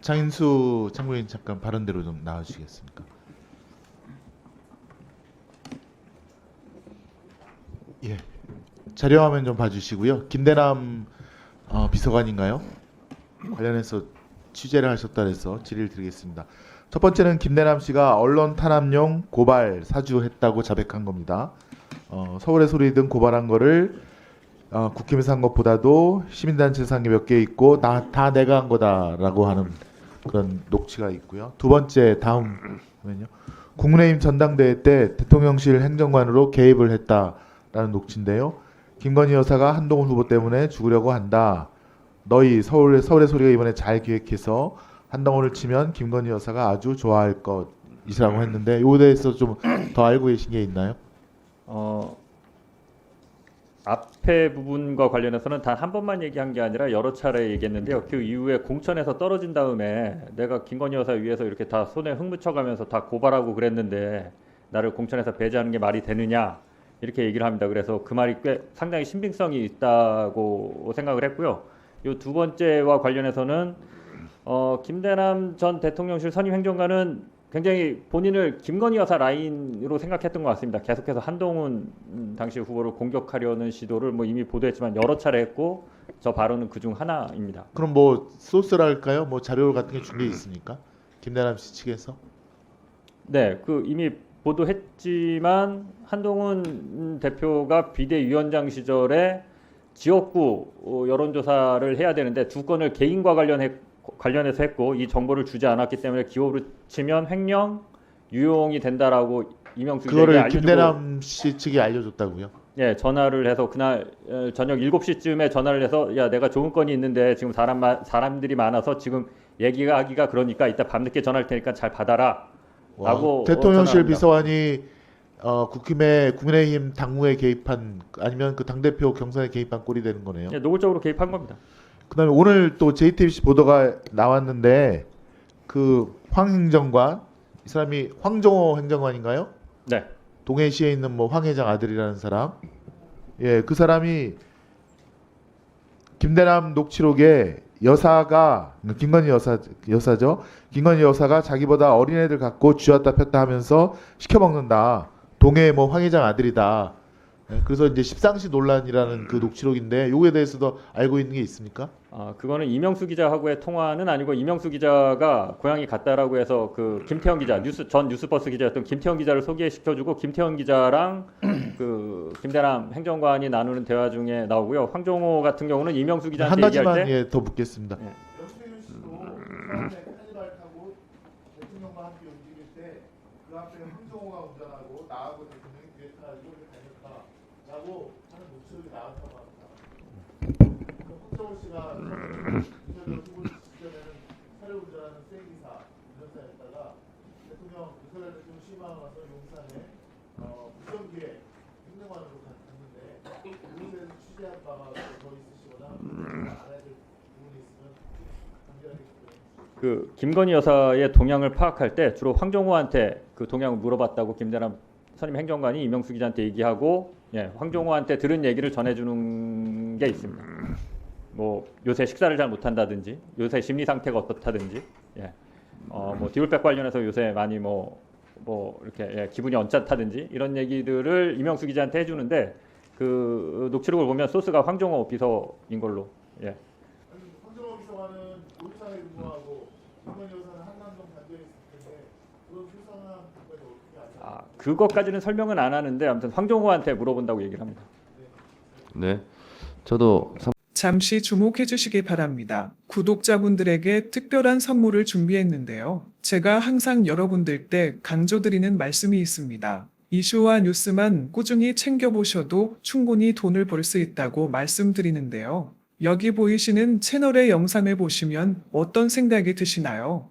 장인수 참고인 잠깐 발언대로 좀 나와주시겠습니까? 예, 자료화면 좀 봐주시고요. 김대남 어, 비서관인가요? 관련해서 취재를 하셨다 해서 질의를 드리겠습니다. 첫 번째는 김대남 씨가 언론 탄압용 고발 사주했다고 자백한 겁니다. 어, 서울의 소리 등 고발한 거를 어, 국힘에서 한 것보다도 시민단체에서 한 게 몇 개 있고 다, 다 내가 한 거다라고 하는 그런 녹취가 있고요. 두 번째 다음 화면요. 국민의힘 전당대회 때 대통령실 행정관으로 개입을 했다라는 녹취인데요. 김건희 여사가 한동훈 후보 때문에 죽으려고 한다. 너희 서울 서울의 소리가 이번에 잘 기획해서 한동훈을 치면 김건희 여사가 아주 좋아할 것이라고 했는데 이에 대해서 좀 더 알고 계신 게 있나요? 어, 앞에 부분과 관련해서는 단 한 번만 얘기한 게 아니라 여러 차례 얘기했는데요. 그 이후에 공천에서 떨어진 다음에 내가 김건희 여사 위해서 이렇게 다 손에 흙 묻혀가면서 다 고발하고 그랬는데 나를 공천에서 배제하는 게 말이 되느냐 이렇게 얘기를 합니다. 그래서 그 말이 꽤 상당히 신빙성이 있다고 생각을 했고요. 이 두 번째와 관련해서는 어, 김대남 전 대통령실 선임 행정관은 굉장히 본인을 김건희 여사 라인으로 생각했던 것 같습니다. 계속해서 한동훈 음, 당시 후보를 공격하려는 시도를 뭐 이미 보도했지만 여러 차례 했고 저 발언은 그중 하나입니다. 그럼 뭐 소스랄까요? 뭐 자료 같은 게 준비돼 있습니까? 김대남 씨 측에서? 네, 그 이미 보도했지만 한동훈 음, 대표가 비대위원장 시절에 지역구 어, 여론조사를 해야 되는데 두 건을 개인과 관련해 관련해서 했고 이 정보를 주지 않았기 때문에 기호로 치면 횡령 유용이 된다라고 이명수 기자에게 그거를 알려주고 김대남 씨 측이 알려줬다고요? 예, 전화를 해서 그날 어, 저녁 7시쯤에 전화를 해서 야, 내가 좋은 건이 있는데 지금 사람 마- 사람들이 많아서 지금 얘기가 하기가 그러니까 이따 밤늦게 전화할 테니까 잘 받아라. 와, 라고 대통령실 전화합니다. 비서관이 어, 국힘의 국민의힘 당무에 개입한 아니면 그 당 대표 경선에 개입한 꼴이 되는 거네요. 예, 노골적으로 개입한 겁니다. 그다음에 오늘 또 JTBC 보도가 나왔는데 그 황 행정관 이 사람이 황정호 행정관인가요? 네. 동해시에 있는 뭐 황 회장 아들이라는 사람. 예, 그 사람이 김대남 녹취록에 여사가 김건희 여사 여사죠. 김건희 여사가 자기보다 어린 애들 갖고 쥐었다 폈다 하면서 시켜 먹는다. 동해 뭐 황 회장 아들이다. 예, 그래서 이제 십상시 논란이라는 그 녹취록인데 요거에 대해서도 알고 있는 게 있습니까? 아, 그거는 이명수 기자하고의 통화는 아니고 이명수 기자가 고향이 갔다라고 해서 그 김태형 기자 뉴스 전 뉴스버스 기자였던 김태형 기자를 소개시켜주고 김태형 기자랑 그 김대남 행정관이 나누는 대화 중에 나오고요. 황종호 같은 경우는 이명수 한 기자한테 얘기할 가지만 때 예, 더 묻겠습니다. 예. 연수민 씨도 카니발 타고 대통령과 함께 움직일 때 그 앞에 황정호가 운전하고 나하고 대통령이 뒤에 타가지고 이렇게 다녔다 라고 하는 목소리가 나왔다고 합니다. 황정호 씨가 이재명 후보 시절에는 차를 운전하는 세기사 운전사였다가 대통령 윤석열 대통령 시임하고 나서 용산에 어, 무전기에 행정관으로 갔는데 그것에 대해서 취재한 바가 더 있으시거나. 그 김건희 여사의 동향을 파악할 때 주로 황종호한테 그 동향을 물어봤다고 김대남 선임 행정관이 이명수 기자한테 얘기하고 예, 황종호한테 들은 얘기를 전해주는 게 있습니다. 뭐 요새 식사를 잘 못한다든지 요새 심리 상태가 어떻다든지 예. 어, 뭐 디올백 관련해서 요새 많이 뭐, 뭐 이렇게 예, 기분이 언짢다든지 이런 얘기들을 이명수 기자한테 해주는데 그 녹취록을 보면 소스가 황종호 비서인 걸로 예. 황정호 비서관은 울산에 근무하고 여사는 한남동 단지에 있을 텐데 그런 수상한 부분까지 어떻게 아, 그것까지는 설명은 안 하는데 아무튼 황종호한테 물어본다고 얘기를 합니다. 네. 저도 잠시 주목해 주시기 바랍니다. 구독자분들에게 특별한 선물을 준비했는데요. 제가 항상 여러분들 때 강조드리는 말씀이 있습니다. 이슈와 뉴스만 꾸준히 챙겨보셔도 충분히 돈을 벌 수 있다고 말씀드리는데요. 여기 보이시는 채널의 영상을 보시면 어떤 생각이 드시나요?